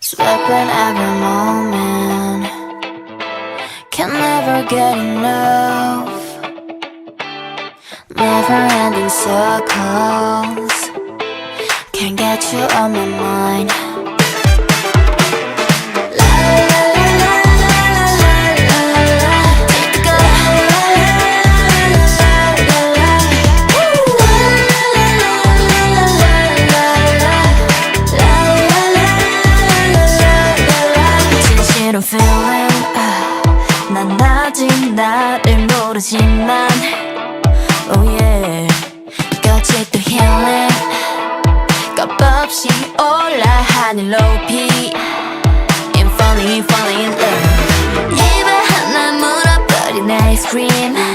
Sweeping every moment. Can never get enough. Never ending circles. Can't get you on my mind. ice cream.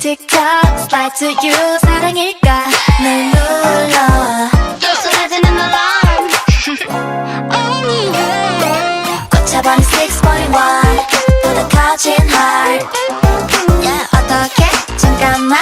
romantica Spy to you 사랑일까 날 눌러 또 쏟아지는 alarm Only you 꽂혀버린 6.1 보다 커진 heart yeah, 어떻게 잠깐만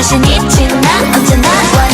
자신 있지 난 언제나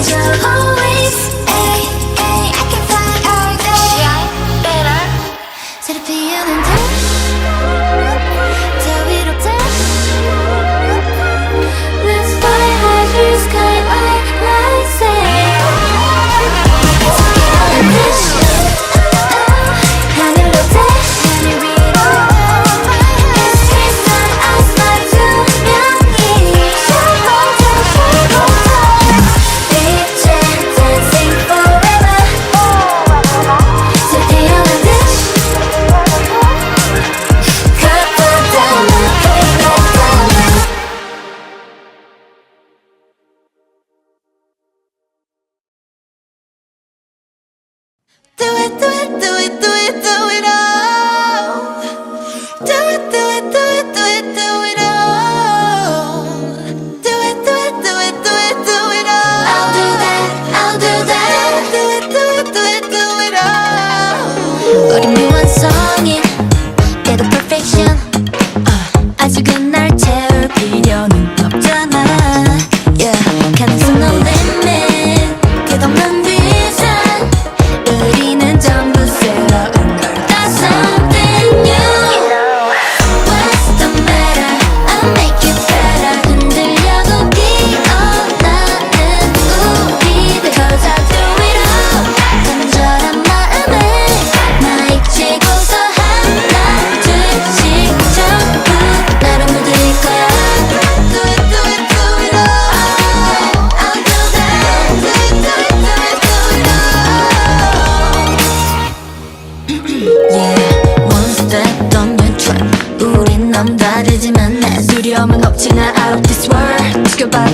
angel always.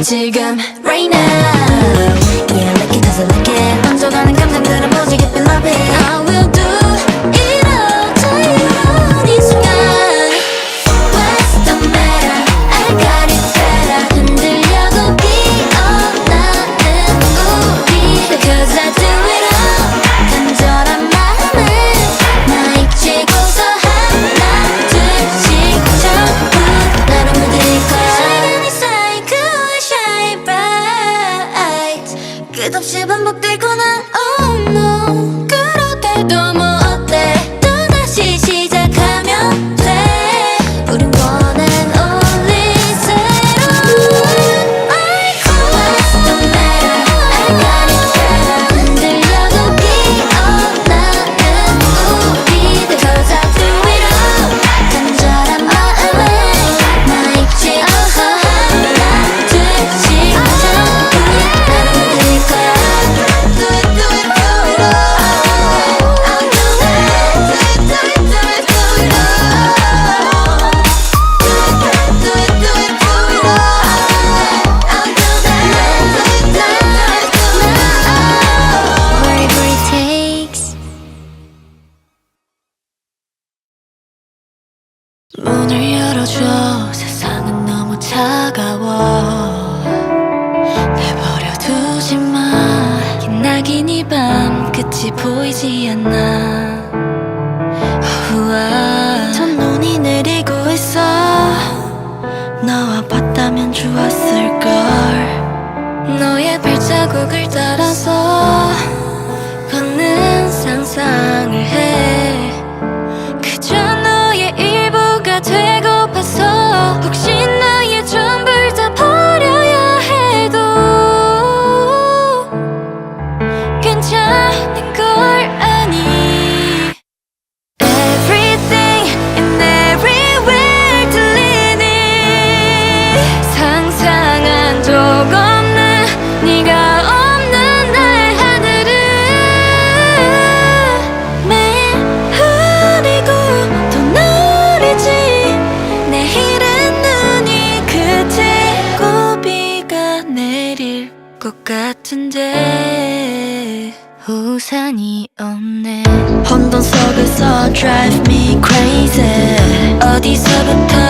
지금 啊。 문을 열어줘. 세상은 너무 차가워. 내버려 두지 마. 기나긴 이 밤 끝이 보이지 않아. drive me crazy. 어디서부터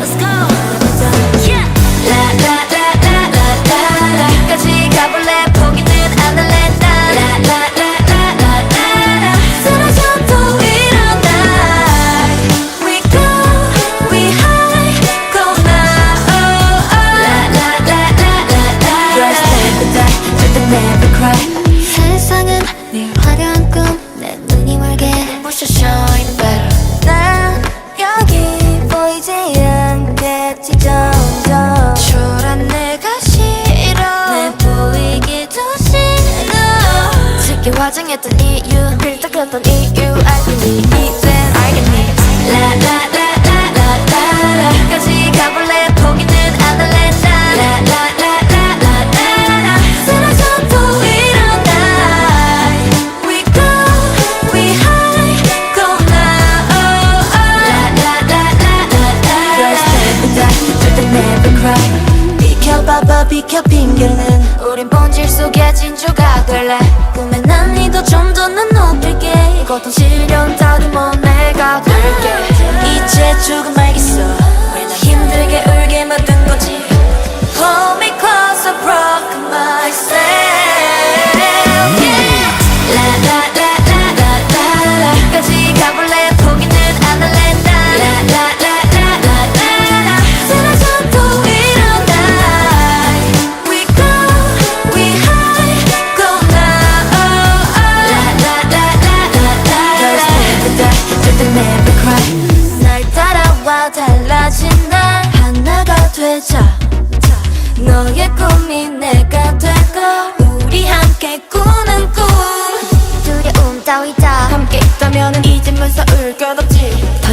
Let's go.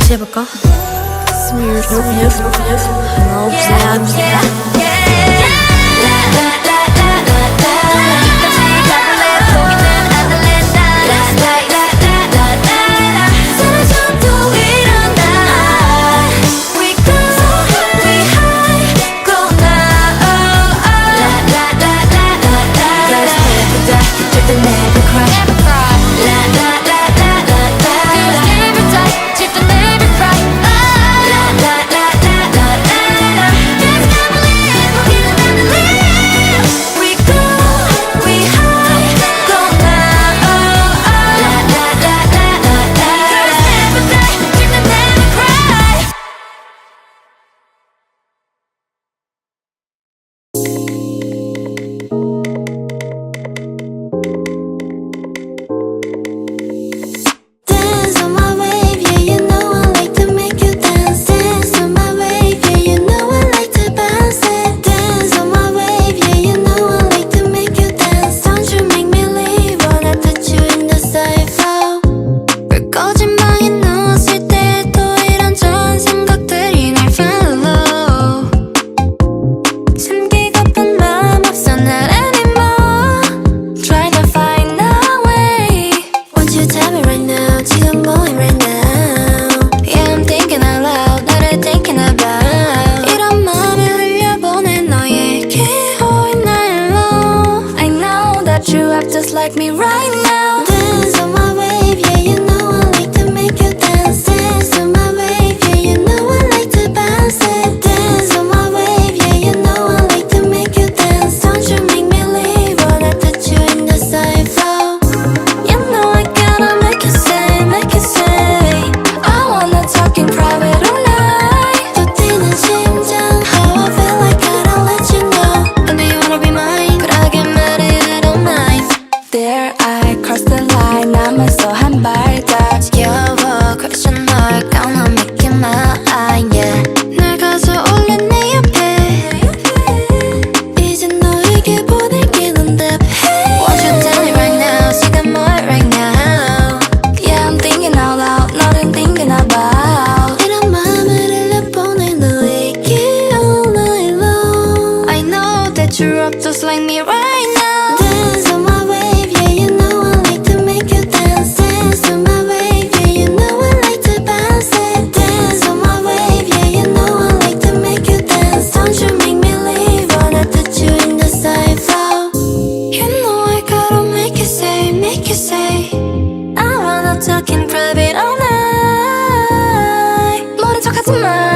다시 해볼까? 스물 스물 스물 없어 Never cry. Never cry. La, la. I cross the line 남아서 한 발짝 Your world question mark gonna make it my eye yeah smile.